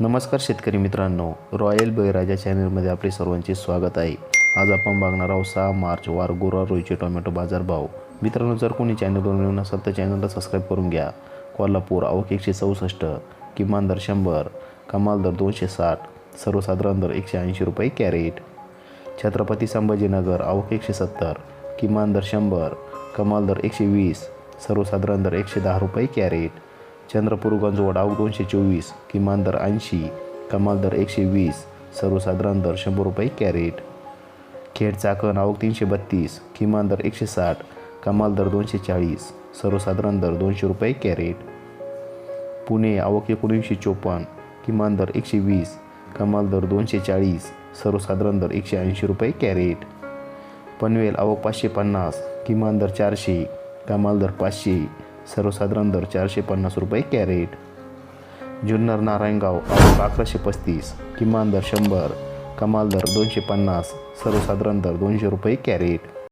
नमस्कार शेतकरी मित्रांनो. रॉयल बळीराजा चॅनलमध्ये आपले सर्वांचे स्वागत आहे. आज आपण बघणार आहोत सहा मार्च वार गुरुवार रोईचे टोमॅटो बाजारभाव मित्रांनो जर कोणी चॅनलवर मिळून असाल तर चॅनलला सबस्क्राईब करून घ्या. कोल्हापूर आवक एकशे चौसष्ट किमान दर शंभर कमाल दर दोनशे साठ सर्वसाधारण दर एकशे ऐंशी रुपये कॅरेट. छत्रपती संभाजीनगर आवक एकशे सत्तर किमान दर शंभर कमाल दर एकशे वीस सर्वसाधारण दर एकशे दहा रुपये कॅरेट. चंद्रपूर गंजवड आवक दोनशे चोवीस किमान दर ऐंशी कमाल दर एकशे वीस सर्वसाधारण दर शंभर रुपये कॅरेट. खेड चाकण आवक तीनशे बत्तीस किमान दर एकशे साठ कमाल दर दोनशे चाळीस सर्वसाधारण दर दोनशे रुपये कॅरेट. पुणे आवक एकोणीसशे चोपन्न किमान दर एकशे वीस कमाल दर दोनशे चाळीस सर्वसाधारण दर एकशे ऐंशी रुपये कॅरेट. पनवेल आवक पाचशे पन्नास किमान दर चारशे कमाल दर पाचशे सर्वसाधारण दर चारशे पन्नास रुपये कॅरेट. जुन्नर नारायणगाव आवक अकराशे पस्तीस. किमान दर शंभर कमाल दर दोनशे पन्नास सर्वसाधारण दर दोनशे रुपये कॅरेट.